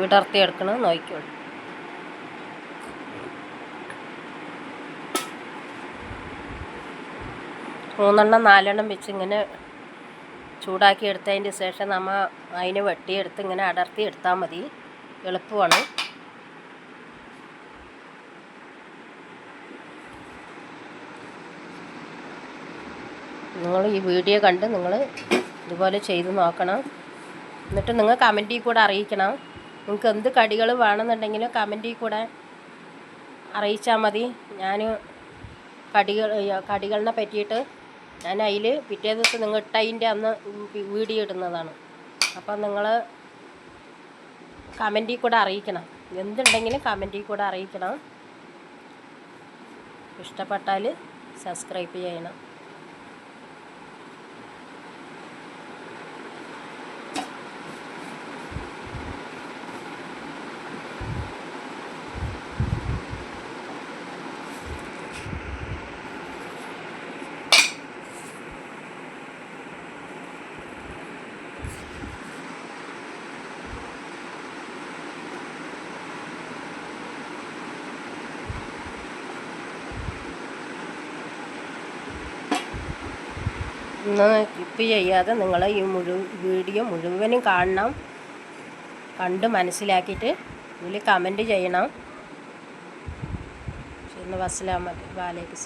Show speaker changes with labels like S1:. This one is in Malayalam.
S1: വിടർത്തി എടുക്കണം നോക്കിക്കോളൂ. മൂന്നെണ്ണം നാലെണ്ണം വെച്ച് ഇങ്ങനെ ചൂടാക്കി എടുത്തതിന്റെ ശേഷം നമ്മൾ അതിന് വെട്ടിയെടുത്ത് ഇങ്ങനെ അടർത്തി എടുത്താൽ മതി. എളുപ്പമാണ്. നിങ്ങൾ ഈ വീഡിയോ കണ്ട് നിങ്ങൾ ഇതുപോലെ ചെയ്ത് നോക്കണം. എന്നിട്ട് നിങ്ങൾ കമന്റിൽ കൂടെ അറിയിക്കണം. നിങ്ങൾക്ക് എന്ത് കടികൾ വേണമെന്നുണ്ടെങ്കിലും കമന്റിൽ കൂടെ അറിയിച്ചാൽ മതി. ഞാൻ കടികൾ കടികളിനെ പറ്റിയിട്ട് ഞാൻ അതിൽ പിറ്റേ ദിവസം നിങ്ങൾ ഇട്ടതിന്റെ അന്ന് വീഡിയോ ഇടുന്നതാണ്. അപ്പം നിങ്ങൾ കമന്റിൽ കൂടെ അറിയിക്കണം. എന്തുണ്ടെങ്കിലും കമന്റിൽ കൂടെ അറിയിക്കണം. ഇഷ്ടപ്പെട്ടാൽ സബ്സ്ക്രൈബ് ചെയ്യണം. ഒന്ന് സ്കിപ്പ് ചെയ്യാതെ നിങ്ങൾ ഈ മുഴു വീഡിയോ മുഴുവനും കാണണം. കണ്ട് മനസ്സിലാക്കിയിട്ട് ഇതിൽ കമന്റ് ചെയ്യണം. പിന്നെ വസ്സലാമ വാലേക്കും